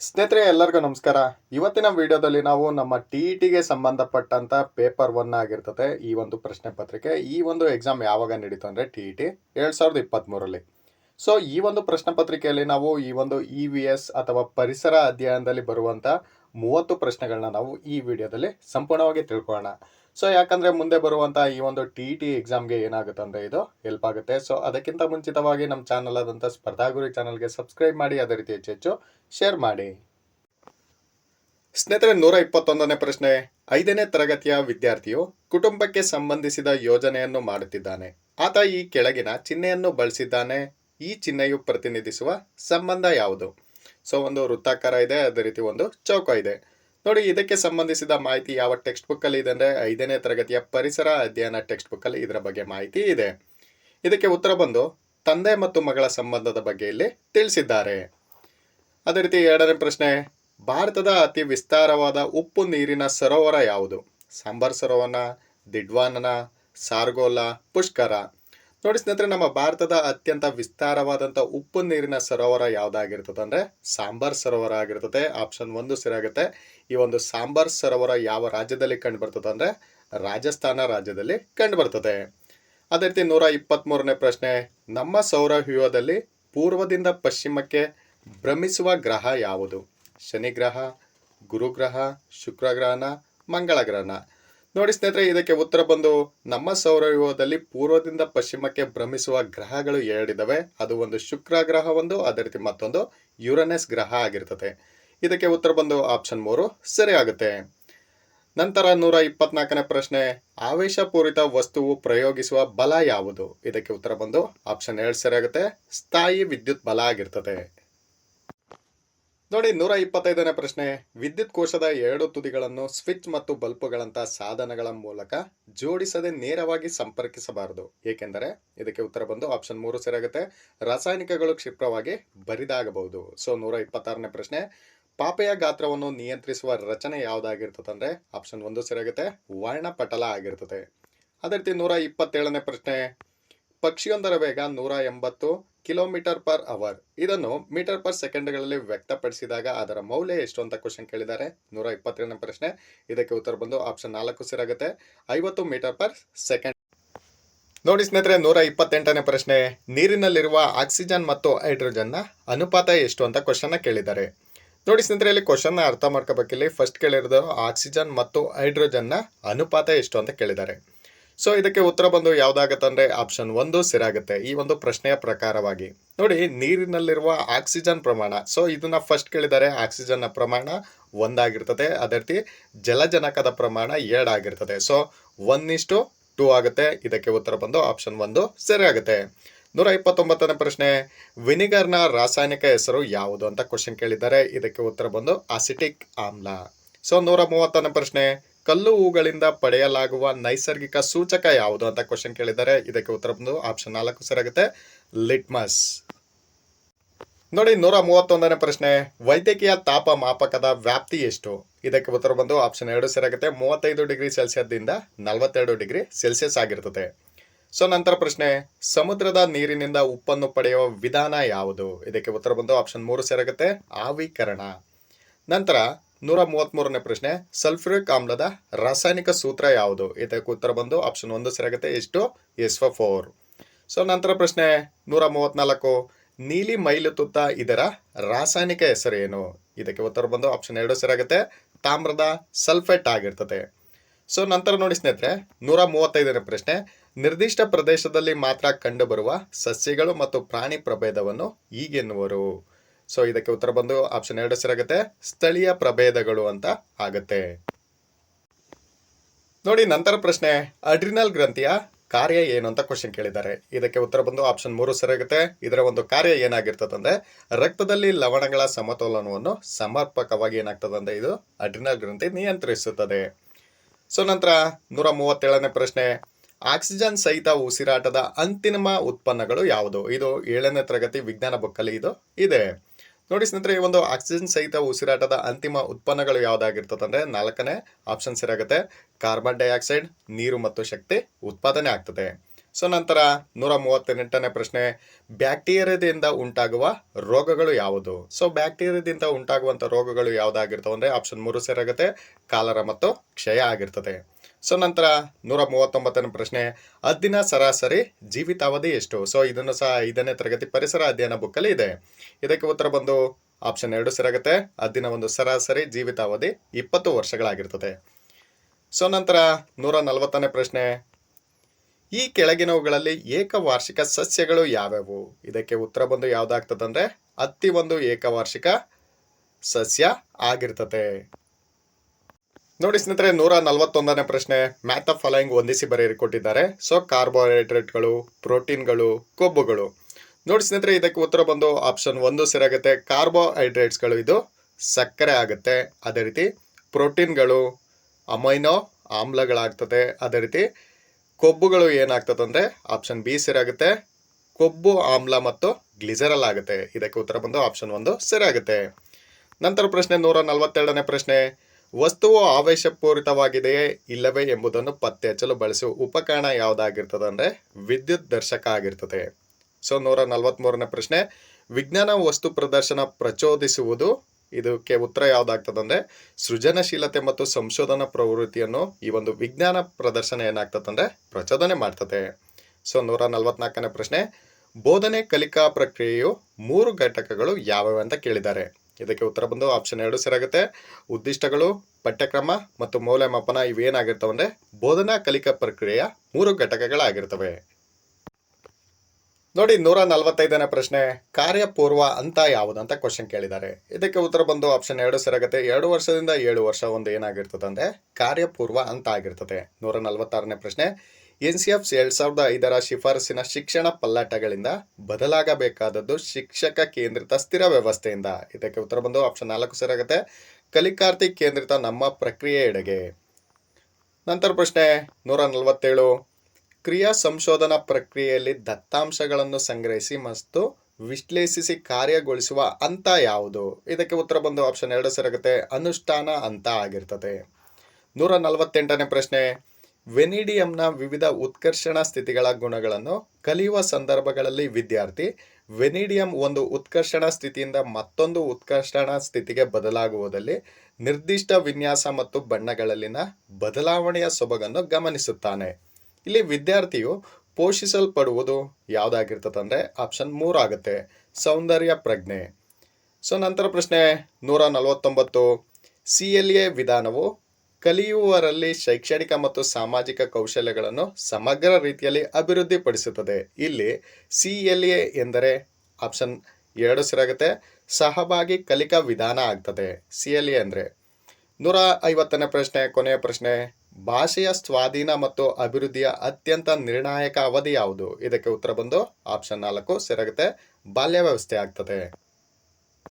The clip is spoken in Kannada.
ಸ್ನೇಹಿತರೆ, ಎಲ್ಲರಿಗೂ ನಮಸ್ಕಾರ. ಇವತ್ತಿನ ವಿಡಿಯೋದಲ್ಲಿ ನಾವು ನಮ್ಮ ಟಿ ಇ ಟಿಗೆ ಸಂಬಂಧಪಟ್ಟಂಥ ಪೇಪರ್ ಒನ್ ಆಗಿರ್ತದೆ, ಈ ಒಂದು ಪ್ರಶ್ನೆ ಪತ್ರಿಕೆ. ಈ ಒಂದು ಎಕ್ಸಾಮ್ ಯಾವಾಗ ನಡೀತು ಅಂದರೆ ಟಿ ಇ ಟಿ ಎರಡು ಸಾವಿರದ ಇಪ್ಪತ್ತ್ಮೂರಲ್ಲಿ ಸೊ ಈ ಒಂದು ಪ್ರಶ್ನೆ ಪತ್ರಿಕೆಯಲ್ಲಿ ನಾವು ಈ ಒಂದು ಇ ವಿ ಎಸ್ ಅಥವಾ ಪರಿಸರ ಅಧ್ಯಯನದಲ್ಲಿ ಬರುವಂಥ ಮೂವತ್ತು ಪ್ರಶ್ನೆಗಳನ್ನ ನಾವು ಈ ವಿಡಿಯೋದಲ್ಲಿ ಸಂಪೂರ್ಣವಾಗಿ ತಿಳ್ಕೊಳ್ಳೋಣ. ಸೊ ಯಾಕಂದರೆ ಮುಂದೆ ಬರುವಂಥ ಈ ಒಂದು ಟಿ ಇ ಟಿ ಎಕ್ಸಾಮ್ಗೆ ಏನಾಗುತ್ತೆ ಅಂದರೆ ಇದು ಹೆಲ್ಪ್ ಆಗುತ್ತೆ. ಸೊ ಅದಕ್ಕಿಂತ ಮುಂಚಿತವಾಗಿ ನಮ್ಮ ಚಾನಲ್ ಆದಂಥ ಸ್ಪರ್ಧಾಗುರಿ ಚಾನಲ್ಗೆ ಸಬ್ಸ್ಕ್ರೈಬ್ ಮಾಡಿ, ಅದೇ ರೀತಿ ಹೆಚ್ಚು ಹೆಚ್ಚು ಶೇರ್ ಮಾಡಿ. ಸ್ನೇಹಿತರೆ, ನೂರ ಇಪ್ಪತ್ತೊಂದನೇ ಪ್ರಶ್ನೆ. ಐದನೇ ತರಗತಿಯ ವಿದ್ಯಾರ್ಥಿಯು ಕುಟುಂಬಕ್ಕೆ ಸಂಬಂಧಿಸಿದ ಯೋಜನೆಯನ್ನು ಮಾಡುತ್ತಿದ್ದಾನೆ. ಆತ ಈ ಕೆಳಗಿನ ಚಿಹ್ನೆಯನ್ನು ಬಳಸಿದ್ದಾನೆ. ಈ ಚಿಹ್ನೆಯು ಪ್ರತಿನಿಧಿಸುವ ಸಂಬಂಧ ಯಾವುದು? ಸೊ ಒಂದು ವೃತ್ತಾಕಾರ ಇದೆ, ಅದೇ ರೀತಿ ಒಂದು ಚೌಕ ಇದೆ. ನೋಡಿ, ಇದಕ್ಕೆ ಸಂಬಂಧಿಸಿದ ಮಾಹಿತಿ ಯಾವ ಟೆಕ್ಸ್ಟ್ ಬುಕ್ಕಲ್ಲಿ ಇದೆ ಅಂದರೆ ಐದನೇ ತರಗತಿಯ ಪರಿಸರ ಅಧ್ಯಯನ ಟೆಕ್ಸ್ಟ್ ಬುಕ್ಕಲ್ಲಿ ಇದರ ಬಗ್ಗೆ ಮಾಹಿತಿ ಇದೆ. ಇದಕ್ಕೆ ಉತ್ತರ ಬಂದು, ತಂದೆ ಮತ್ತು ಮಗಳ ಸಂಬಂಧದ ಬಗ್ಗೆ ಇಲ್ಲಿ ತಿಳಿಸಿದ್ದಾರೆ. ಅದೇ ರೀತಿ ಎರಡನೇ ಪ್ರಶ್ನೆ, ಭಾರತದ ಅತಿ ವಿಸ್ತಾರವಾದ ಉಪ್ಪು ನೀರಿನ ಸರೋವರ ಯಾವುದು? ಸಾಂಬಾರ್ ಸರೋವರ ದಿಡ್ವಾನನ, ಸಾರ್ಗೋಲ, ಪುಷ್ಕರ. ನೋಡಿ ಸ್ನೇಹಿತರೆ, ನಮ್ಮ ಭಾರತದ ಅತ್ಯಂತ ವಿಸ್ತಾರವಾದಂಥ ಉಪ್ಪು ನೀರಿನ ಸರೋವರ ಯಾವುದಾಗಿರ್ತದೆ ಅಂದರೆ ಸಾಂಬಾರ್ ಸರೋವರ ಆಗಿರ್ತದೆ. ಆಪ್ಷನ್ ಒಂದು ಸರಿಯಾಗುತ್ತೆ. ಈ ಒಂದು ಸಾಂಬಾರ್ ಸರೋವರ ಯಾವ ರಾಜ್ಯದಲ್ಲಿ ಕಂಡು ಬರ್ತದೆ ಅಂದರೆ ರಾಜಸ್ಥಾನ ರಾಜ್ಯದಲ್ಲಿ ಕಂಡು ಬರ್ತದೆ ಅದೇ ರೀತಿ ನೂರ ಇಪ್ಪತ್ತ್ಮೂರನೇ ಪ್ರಶ್ನೆ, ನಮ್ಮ ಸೌರವ್ಯೂಹದಲ್ಲಿ ಪೂರ್ವದಿಂದ ಪಶ್ಚಿಮಕ್ಕೆ ಭ್ರಮಿಸುವ ಗ್ರಹ ಯಾವುದು? ಶನಿ ಗ್ರಹ ಗುರುಗ್ರಹ ಶುಕ್ರ ಗ್ರಹನ, ಮಂಗಳ ಗ್ರಹನ? ನೋಡಿ ಸ್ನೇಹಿತರೆ, ಇದಕ್ಕೆ ಉತ್ತರ ಬಂದು ನಮ್ಮ ಸೌರವ್ಯೂಹದಲ್ಲಿ ಪೂರ್ವದಿಂದ ಪಶ್ಚಿಮಕ್ಕೆ ಭ್ರಮಿಸುವ ಗ್ರಹಗಳು ಎರಡಿದಾವೆ. ಅದು ಒಂದು ಶುಕ್ರ ಗ್ರಹ ಒಂದು, ಅದೇ ರೀತಿ ಮತ್ತೊಂದು ಯುರನೆಸ್ ಗ್ರಹ ಆಗಿರ್ತದೆ. ಇದಕ್ಕೆ ಉತ್ತರ ಬಂದು ಆಪ್ಷನ್ ಮೂರು ಸರಿ ಆಗುತ್ತೆ ನಂತರ ನೂರ ಇಪ್ಪತ್ನಾಲ್ಕನೇ ಪ್ರಶ್ನೆ, ಆವೇಶಪೂರಿತ ವಸ್ತುವು ಪ್ರಯೋಗಿಸುವ ಬಲ ಯಾವುದು? ಇದಕ್ಕೆ ಉತ್ತರ ಬಂದು ಆಪ್ಷನ್ ಎರಡು ಸರಿಯಾಗುತ್ತೆ. ಸ್ಥಾಯಿ ವಿದ್ಯುತ್ ಬಲ ಆಗಿರ್ತದೆ. ನೋಡಿ, ನೂರ ಇಪ್ಪತ್ತೈದನೇ ಪ್ರಶ್ನೆ. ವಿದ್ಯುತ್ ಕೋಶದ ಎರಡು ತುದಿಗಳನ್ನು ಸ್ವಿಚ್ ಮತ್ತು ಬಲ್ಬುಗಳಂತ ಸಾಧನಗಳ ಮೂಲಕ ಜೋಡಿಸದೆ ನೇರವಾಗಿ ಸಂಪರ್ಕಿಸಬಾರದು. ಏಕೆಂದರೆ ಇದಕ್ಕೆ ಉತ್ತರ ಬಂದು ಆಪ್ಷನ್ ಮೂರು ಸರಿಯಾಗುತ್ತೆ ರಾಸಾಯನಿಕಗಳು ಕ್ಷಿಪ್ರವಾಗಿ ಬರಿದಾಗಬಹುದು. ಸೊ ನೂರ ಇಪ್ಪತ್ತಾರನೇ ಪ್ರಶ್ನೆ. ಪಾಪೆಯ ಗಾತ್ರವನ್ನು ನಿಯಂತ್ರಿಸುವ ರಚನೆ ಯಾವುದಾಗಿರ್ತದೆ ಅಂದರೆ ಆಪ್ಷನ್ ಒಂದು ಸರಿಯಾಗುತ್ತೆ ವರ್ಣಪಟಲ ಆಗಿರ್ತದೆ. ಅದೇ ರೀತಿ ನೂರ ಇಪ್ಪತ್ತೇಳನೇ ಪ್ರಶ್ನೆ. ಪಕ್ಷಿಯೊಂದರ ವೇಗ ನೂರ ಎಂಬತ್ತು ಕಿಲೋಮೀಟರ್ ಪರ್ ಅವರ್. ಇದನ್ನು ಮೀಟರ್ ಪರ್ ಸೆಕೆಂಡ್ಗಳಲ್ಲಿ ವ್ಯಕ್ತಪಡಿಸಿದಾಗ ಅದರ ಮೌಲ್ಯ ಎಷ್ಟು ಅಂತ ಕ್ವಶನ್ ಕೇಳಿದ್ದಾರೆ. ನೂರ ಇಪ್ಪತ್ತೇಳನೇ ಪ್ರಶ್ನೆ. ಇದಕ್ಕೆ ಉತ್ತರ ಬಂದು ಆಪ್ಷನ್ ನಾಲ್ಕು ಸೇರಾಗುತ್ತೆ. ಐವತ್ತು ಮೀಟರ್ ಪರ್ ಸೆಕೆಂಡ್. ನೋಡಿ ಸ್ನೇಹಿತರೆ, ನೂರ ಇಪ್ಪತ್ತೆಂಟನೇ ಪ್ರಶ್ನೆ. ನೀರಿನಲ್ಲಿರುವ ಆಕ್ಸಿಜನ್ ಮತ್ತು ಹೈಡ್ರೋಜನ್ನ ಅನುಪಾತ ಎಷ್ಟು ಅಂತ ಕ್ವಶನ್ನ ಕೇಳಿದ್ದಾರೆ. ನೋಡಿ ಸ್ನೇಹಿತರೆ, ಇಲ್ಲಿ ಕ್ವಶನ್ನ ಅರ್ಥ ಮಾಡ್ಕೋಬೇಕಿಲ್ಲಿ. ಫಸ್ಟ್ ಕೇಳಿರೋದು ಆಕ್ಸಿಜನ್ ಮತ್ತು ಹೈಡ್ರೋಜನ್ನ ಅನುಪಾತ ಎಷ್ಟು ಅಂತ ಕೇಳಿದ್ದಾರೆ. ಸೊ ಇದಕ್ಕೆ ಉತ್ತರ ಬಂದು ಯಾವುದಾಗತ್ತಂದ್ರೆ ಆಪ್ಷನ್ ಒಂದು ಸರಿಯಾಗುತ್ತೆ ಈ ಒಂದು ಪ್ರಶ್ನೆಯ ಪ್ರಕಾರವಾಗಿ. ನೋಡಿ, ನೀರಿನಲ್ಲಿರುವ ಆಕ್ಸಿಜನ್ ಪ್ರಮಾಣ. ಸೊ ಇದನ್ನ ಫಸ್ಟ್ ಕೇಳಿದರೆ ಆಕ್ಸಿಜನ್ನ ಪ್ರಮಾಣ ಒಂದಾಗಿರ್ತದೆ. ಅದೇ ರೀತಿ ಜಲಜನಕದ ಪ್ರಮಾಣ ಎರಡಾಗಿರ್ತದೆ. ಸೊ ಒನ್ ಇಷ್ಟು ಟೂ ಆಗುತ್ತೆ. ಇದಕ್ಕೆ ಉತ್ತರ ಬಂದು ಆಪ್ಷನ್ ಒಂದು ಸರಿಯಾಗುತ್ತೆ. ನೂರ ಇಪ್ಪತ್ತೊಂಬತ್ತನೇ ಪ್ರಶ್ನೆ ವಿನಿಗರ್ನ ರಾಸಾಯನಿಕ ಹೆಸರು ಯಾವುದು ಅಂತ ಕ್ವಶನ್ ಕೇಳಿದ್ದಾರೆ ಇದಕ್ಕೆ ಉತ್ತರ ಬಂದು ಅಸಿಟಿಕ್ ಆಮ್ಲ. ಸೊ ನೂರ ಮೂವತ್ತನೇ ಪ್ರಶ್ನೆ ಕಲ್ಲು ಹೂಗಳಿಂದ ಪಡೆಯಲಾಗುವ ನೈಸರ್ಗಿಕ ಸೂಚಕ ಯಾವುದು ಅಂತ ಕ್ವಶನ್ ಕೇಳಿದ್ದಾರೆ. ಇದಕ್ಕೆ ಉತ್ತರ ಬಂದು ಆಪ್ಷನ್ ನಾಲ್ಕು ಸರಿಯಾಗುತ್ತೆ. ಲಿಟ್ಮಸ್ ನೋಡಿ, ನೂರ ಮೂವತ್ತೊಂದನೇ ಪ್ರಶ್ನೆ. ವೈದ್ಯಕೀಯ ತಾಪ ಮಾಪಕದ ವ್ಯಾಪ್ತಿ ಎಷ್ಟು? ಇದಕ್ಕೆ ಉತ್ತರ ಬಂದು ಆಪ್ಷನ್ ಎರಡು ಸೇರಾಗುತ್ತೆ ಮೂವತ್ತೈದು ಡಿಗ್ರಿ ಸೆಲ್ಸಿಯಸ್ದಿಂದ ನಲವತ್ತೆರಡು ಡಿಗ್ರಿ ಸೆಲ್ಸಿಯಸ್ ಆಗಿರ್ತದೆ. ಸೊ ನಂತರ ಪ್ರಶ್ನೆ. ಸಮುದ್ರದ ನೀರಿನಿಂದ ಉಪ್ಪನ್ನು ಪಡೆಯುವ ವಿಧಾನ ಯಾವುದು? ಇದಕ್ಕೆ ಉತ್ತರ ಬಂದು ಆಪ್ಷನ್ ಮೂರು ಸೇರಾಗುತ್ತೆ ಆವಿಕರಣ. ನಂತರ ನೂರ ಮೂವತ್ತ್ಮೂರನೇ ಪ್ರಶ್ನೆ, ಸಲ್ಫ್ಯೂರಿಕ್ ಆಮ್ಲದ ರಾಸಾಯನಿಕ ಸೂತ್ರ ಯಾವುದು? ಇದಕ್ಕೆ ಉತ್ತರ ಬಂದು ಆಪ್ಷನ್ ಒಂದು ಸರಿಯಾಗುತ್ತೆ ಎಷ್ಟು ಎಸ್ ಫೋರ್ ಸೊ ನಂತರ ಪ್ರಶ್ನೆ ನೂರ ಮೂವತ್ತ್ನಾಲ್ಕು ನೀಲಿ ಮೈಲು ತುತ್ತ ಇದರ ರಾಸಾಯನಿಕ ಹೆಸರು ಏನು ಇದಕ್ಕೆ ಉತ್ತರ ಬಂದು ಆಪ್ಷನ್ ಎರಡು ಸರಿಯಾಗುತ್ತೆ, ತಾಮ್ರದ ಸಲ್ಫೇಟ್ ಆಗಿರ್ತದೆ. ಸೊ ನಂತರ ನೋಡಿ ಸ್ನೇಹಿತರೆ ನೂರ ಮೂವತ್ತೈದನೇ ಪ್ರಶ್ನೆ, ನಿರ್ದಿಷ್ಟ ಪ್ರದೇಶದಲ್ಲಿ ಮಾತ್ರ ಕಂಡುಬರುವ ಸಸ್ಯಗಳು ಮತ್ತು ಪ್ರಾಣಿ ಪ್ರಭೇದವನ್ನು ಹೀಗೆನ್ನುವರು. ಸೊ ಇದಕ್ಕೆ ಉತ್ತರ ಬಂದು ಆಪ್ಷನ್ ಎರಡು ಸರಿಯಾಗುತ್ತೆ ಸ್ಥಳೀಯ ಪ್ರಭೇದಗಳು ಅಂತ ಆಗತ್ತೆ. ನೋಡಿ, ನಂತರ ಪ್ರಶ್ನೆ. ಅಡ್ರಿನಲ್ ಗ್ರಂಥಿಯ ಕಾರ್ಯ ಏನು ಅಂತ ಕ್ವಶನ್ ಕೇಳಿದ್ದಾರೆ. ಇದಕ್ಕೆ ಉತ್ತರ ಬಂದು ಆಪ್ಷನ್ ಮೂರು ಸರಿಯಾಗುತ್ತೆ ಇದರ ಒಂದು ಕಾರ್ಯ ಏನಾಗಿರ್ತದಂದ್ರೆ, ರಕ್ತದಲ್ಲಿ ಲವಣಗಳ ಸಮತೋಲನವನ್ನು ಸಮರ್ಪಕವಾಗಿ ಏನಾಗ್ತದಂದ್ರೆ, ಇದು ಅಡ್ರಿನಲ್ ಗ್ರಂಥಿ ನಿಯಂತ್ರಿಸುತ್ತದೆ. ಸೊ ನಂತರ ನೂರ ಮೂವತ್ತೇಳನೇ ಪ್ರಶ್ನೆ. ಆಕ್ಸಿಜನ್ ಸಹಿತ ಉಸಿರಾಟದ ಅಂತಿಮ ಉತ್ಪನ್ನಗಳು ಯಾವುದು? ಇದು ಏಳನೇ ತರಗತಿ ವಿಜ್ಞಾನ ಬುಕ್ಕಲ್ಲಿ ಇದು ಇದೆ. ನೋಡಿ ಸ್ನೇಹಿತರೆ, ಈ ಒಂದು ಆಕ್ಸಿಜನ್ ಸಹಿತ ಉಸಿರಾಟದ ಅಂತಿಮ ಉತ್ಪನ್ನಗಳು ಯಾವುದಾಗಿರ್ತದೆ ಅಂದರೆ ನಾಲ್ಕನೇ ಆಪ್ಷನ್ಸ್ ಇರಾಗುತ್ತೆ ಕಾರ್ಬನ್ ಡೈಆಕ್ಸೈಡ್ ನೀರು ಮತ್ತು ಶಕ್ತಿ ಉತ್ಪಾದನೆ ಆಗ್ತದೆ. ಸೊ ನಂತರ ನೂರ ಮೂವತ್ತೆಂಟನೇ ಪ್ರಶ್ನೆ, ಬ್ಯಾಕ್ಟೀರಿಯಾದಿಂದ ಉಂಟಾಗುವ ರೋಗಗಳು ಯಾವುದು? ಸೊ ಬ್ಯಾಕ್ಟೀರಿಯಾದಿಂದ ಉಂಟಾಗುವಂಥ ರೋಗಗಳು ಯಾವುದಾಗಿರ್ತವೆ ಅಂದರೆ ಆಪ್ಷನ್ ಮೂರು ಸೇರಾಗುತ್ತೆ ಕಾಲರ ಮತ್ತು ಕ್ಷಯ ಆಗಿರ್ತದೆ. ಸೊ, ನಂತರ ನೂರ ಮೂವತ್ತೊಂಬತ್ತನೇ ಪ್ರಶ್ನೆ. ಅದಿನ ಸರಾಸರಿ ಜೀವಿತಾವಧಿ ಎಷ್ಟು? ಸೊ, ಇದನ್ನು ಸಹ ಐದನೇ ತರಗತಿ ಪರಿಸರ ಅಧ್ಯಯನ ಬುಕ್ಕಲ್ಲಿ ಇದೆ. ಇದಕ್ಕೆ ಉತ್ತರ ಬಂದು ಆಪ್ಷನ್ ಎರಡು ಸರಾಗುತ್ತೆ ಅದಿನ ಒಂದು ಸರಾಸರಿ ಜೀವಿತಾವಧಿ ಇಪ್ಪತ್ತು ವರ್ಷಗಳಾಗಿರ್ತದೆ. ಸೊ, ನಂತರ ನೂರ ನಲವತ್ತನೇ ಪ್ರಶ್ನೆ. ಈ ಕೆಳಗಿನವುಗಳಲ್ಲಿ ಏಕವಾರ್ಷಿಕ ಸಸ್ಯಗಳು ಯಾವ್ಯಾವು? ಇದಕ್ಕೆ ಉತ್ತರ ಬಂದು ಯಾವ್ದಾಗ್ತದಂದ್ರೆ ಅತ್ತಿ ಒಂದು ಏಕವಾರ್ಷಿಕ ಸಸ್ಯ ಆಗಿರ್ತದೆ. ನೋಡಿ ಸ್ನೇಹಿತರೆ, ನೂರ ನಲವತ್ತೊಂದನೇ ಪ್ರಶ್ನೆ. ಮ್ಯಾಥ ಫಾಲೋಯಿಂಗ್ ಹೊಂದಿಸಿ ಬರೆಯರಿ ಕೊಟ್ಟಿದ್ದಾರೆ ಸೊ ಕಾರ್ಬೋಹೈಡ್ರೇಟ್ಗಳು, ಪ್ರೋಟೀನ್ಗಳು, ಕೊಬ್ಬುಗಳು. ನೋಡಿ ಸ್ನೇಹಿತರೆ, ಇದಕ್ಕೆ ಉತ್ತರ ಬಂದು ಆಪ್ಷನ್ ಒಂದು ಸೇರಾಗುತ್ತೆ. ಕಾರ್ಬೋಹೈಡ್ರೇಟ್ಸ್ಗಳು ಇದು ಸಕ್ಕರೆ ಆಗುತ್ತೆ. ಅದೇ ರೀತಿ ಪ್ರೋಟೀನ್ಗಳು ಅಮೈನೋ ಆಮ್ಲಗಳಾಗ್ತದೆ. ಅದೇ ರೀತಿ ಕೊಬ್ಬುಗಳು ಏನಾಗ್ತದೆ ಅಂದರೆ ಆಪ್ಷನ್ ಬಿ ಸೇರಾಗುತ್ತೆ. ಕೊಬ್ಬು ಆಮ್ಲ ಮತ್ತು ಗ್ಲಿಜರಲ್ ಆಗುತ್ತೆ. ಇದಕ್ಕೆ ಉತ್ತರ ಬಂದು ಆಪ್ಷನ್ ಒಂದು ಸರಿಯಾಗುತ್ತೆ ನಂತರ ಪ್ರಶ್ನೆ ನೂರ ನಲವತ್ತೆರಡನೇ ಪ್ರಶ್ನೆ. ವಸ್ತುವು ಆವೇಶಪೂರಿತವಾಗಿದೆಯೇ ಇಲ್ಲವೇ ಎಂಬುದನ್ನು ಪತ್ತೆ ಹಚ್ಚಲು ಬಳಸುವ ಉಪಕರಣ ಯಾವುದಾಗಿರ್ತದೆ ಅಂದರೆ ವಿದ್ಯುತ್ ದರ್ಶಕ ಆಗಿರ್ತದೆ. ಸೊ ನೂರ ನಲವತ್ತ್ಮೂರನೇ ಪ್ರಶ್ನೆ, ವಿಜ್ಞಾನ ವಸ್ತು ಪ್ರದರ್ಶನ ಪ್ರಚೋದಿಸುವುದು, ಇದಕ್ಕೆ ಉತ್ತರ ಯಾವುದಾಗ್ತದೆ ಅಂದರೆ ಸೃಜನಶೀಲತೆ ಮತ್ತು ಸಂಶೋಧನಾ ಪ್ರವೃತ್ತಿಯನ್ನು ಈ ಒಂದು ವಿಜ್ಞಾನ ಪ್ರದರ್ಶನ ಏನಾಗ್ತದೆ ಅಂದರೆ ಪ್ರಚೋದನೆ ಮಾಡ್ತದೆ. ಸೊ ನೂರ ನಲವತ್ನಾಲ್ಕನೇ ಪ್ರಶ್ನೆ, ಬೋಧನೆ ಕಲಿಕಾ ಪ್ರಕ್ರಿಯೆಯು ಮೂರು ಘಟಕಗಳು ಯಾವ್ಯಾವ ಅಂತ ಕೇಳಿದ್ದಾರೆ. ಇದಕ್ಕೆ ಉತ್ತರ ಬಂದು ಆಪ್ಷನ್ ಎರಡು ಸೇರಾಗುತ್ತೆ ಉದ್ದಿಷ್ಟಗಳು, ಪಠ್ಯಕ್ರಮ ಮತ್ತು ಮೌಲ್ಯಮಾಪನ ಇವೇನಾಗಿರ್ತವೆ ಅಂದರೆ ಬೋಧನಾ ಕಲಿಕಾ ಪ್ರಕ್ರಿಯೆಯ ಮೂರು ಘಟಕಗಳಾಗಿರ್ತವೆ. ನೋಡಿ, ನೂರ ನಲವತ್ತೈದನೇ ಪ್ರಶ್ನೆ, ಕಾರ್ಯಪೂರ್ವ ಅಂತ ಯಾವುದು ಅಂತ ಕ್ವಶನ್ ಕೇಳಿದ್ದಾರೆ. ಇದಕ್ಕೆ ಉತ್ತರ ಬಂದು ಆಪ್ಷನ್ ಎರಡು ಸೇರಾಗುತ್ತೆ ಎರಡು ವರ್ಷದಿಂದ ಏಳು ವರ್ಷ ಒಂದು ಏನಾಗಿರ್ತದೆ ಅಂದರೆ ಕಾರ್ಯಪೂರ್ವ ಅಂತ ಆಗಿರ್ತದೆ. ನೂರ ನಲವತ್ತಾರನೇ ಪ್ರಶ್ನೆ ಎನ್ ಸಿ ಎಫ್ ಎರಡು ಸಾವಿರದ ಐದರ ಶಿಫಾರಸಿನ ಶಿಕ್ಷಣ ಪಲ್ಲಾಟಗಳಿಂದ ಬದಲಾಗಬೇಕಾದದ್ದು ಶಿಕ್ಷಕ ಕೇಂದ್ರಿತ ಸ್ಥಿರ ವ್ಯವಸ್ಥೆಯಿಂದ. ಇದಕ್ಕೆ ಉತ್ತರ ಬಂದು ಆಪ್ಷನ್ ನಾಲ್ಕು ಸರಿಯಾಗುತ್ತೆ ಕಲಿಕಾರ್ಥಿ ಕೇಂದ್ರಿತ ನಮ್ಮ ಪ್ರಕ್ರಿಯೆಯೆಡೆಗೆ ನಂತರ ಪ್ರಶ್ನೆ ನೂರ ನಲವತ್ತೇಳು. ಕ್ರಿಯಾ ಸಂಶೋಧನಾ ಪ್ರಕ್ರಿಯೆಯಲ್ಲಿ ದತ್ತಾಂಶಗಳನ್ನು ಸಂಗ್ರಹಿಸಿ ಮತ್ತು ವಿಶ್ಲೇಷಿಸಿ ಕಾರ್ಯಗೊಳಿಸುವ ಹಂತ ಯಾವುದು? ಇದಕ್ಕೆ ಉತ್ತರ ಬಂದು ಆಪ್ಷನ್ ಎರಡು ಸರಿಯಾಗುತ್ತೆ ಅನುಷ್ಠಾನ ಹಂತ ಆಗಿರ್ತದೆ. ನೂರ ನಲವತ್ತೆಂಟನೇ ಪ್ರಶ್ನೆ. ವೆನಿಡಿಯಂನ ವಿವಿಧ ಉತ್ಕರ್ಷಣ ಸ್ಥಿತಿಗಳ ಗುಣಗಳನ್ನು ಕಲಿಯುವ ಸಂದರ್ಭಗಳಲ್ಲಿ ವಿದ್ಯಾರ್ಥಿ, ವೆನಿಡಿಯಂ ಒಂದು ಉತ್ಕರ್ಷಣ ಸ್ಥಿತಿಯಿಂದ ಮತ್ತೊಂದು ಉತ್ಕರ್ಷಣ ಸ್ಥಿತಿಗೆ ಬದಲಾಗುವುದಲ್ಲಿ ನಿರ್ದಿಷ್ಟ ವಿನ್ಯಾಸ ಮತ್ತು ಬಣ್ಣಗಳಲ್ಲಿನ ಬದಲಾವಣೆಯ ಸೊಬಗನ್ನು ಗಮನಿಸುತ್ತಾನೆ. ಇಲ್ಲಿ ವಿದ್ಯಾರ್ಥಿಯು ಪೋಷಿಸಲ್ಪಡುವುದು ಯಾವುದಾಗಿರ್ತದೆ ಅಂದರೆ ಆಪ್ಷನ್ ಮೂರಾಗುತ್ತೆ ಸೌಂದರ್ಯ ಪ್ರಜ್ಞೆ. ಸೊ ನಂತರ ಪ್ರಶ್ನೆ ನೂರ ನಲವತ್ತೊಂಬತ್ತು ಸಿ ಎಲ್ ಎ ವಿಧಾನವು ಕಲಿಯುವವರಲ್ಲಿ ಶೈಕ್ಷಣಿಕ ಮತ್ತು ಸಾಮಾಜಿಕ ಕೌಶಲ್ಯಗಳನ್ನು ಸಮಗ್ರ ರೀತಿಯಲ್ಲಿ ಅಭಿವೃದ್ಧಿಪಡಿಸುತ್ತದೆ. ಇಲ್ಲಿ ಸಿ ಎಲ್ ಎ ಎಂದರೆ ಆಪ್ಷನ್ ಎರಡು ಸಿರಗತ್ತೆ. ಸಹಭಾಗಿ ಕಲಿಕಾ ವಿಧಾನ ಆಗ್ತದೆ. ಸಿ ಎಲ್ ಎ ಅಂದರೆ ನೂರ ಐವತ್ತನೇ ಪ್ರಶ್ನೆ, ಕೊನೆಯ ಪ್ರಶ್ನೆ. ಭಾಷೆಯ ಸ್ವಾಧೀನ ಮತ್ತು ಅಭಿವೃದ್ಧಿಯ ಅತ್ಯಂತ ನಿರ್ಣಾಯಕ ಅವಧಿ ಯಾವುದು? ಇದಕ್ಕೆ ಉತ್ತರ ಬಂದು ಆಪ್ಷನ್ ನಾಲ್ಕು ಸೆರಗುತ್ತೆ. ಬಾಲ್ಯ ವ್ಯವಸ್ಥೆ ಆಗ್ತದೆ.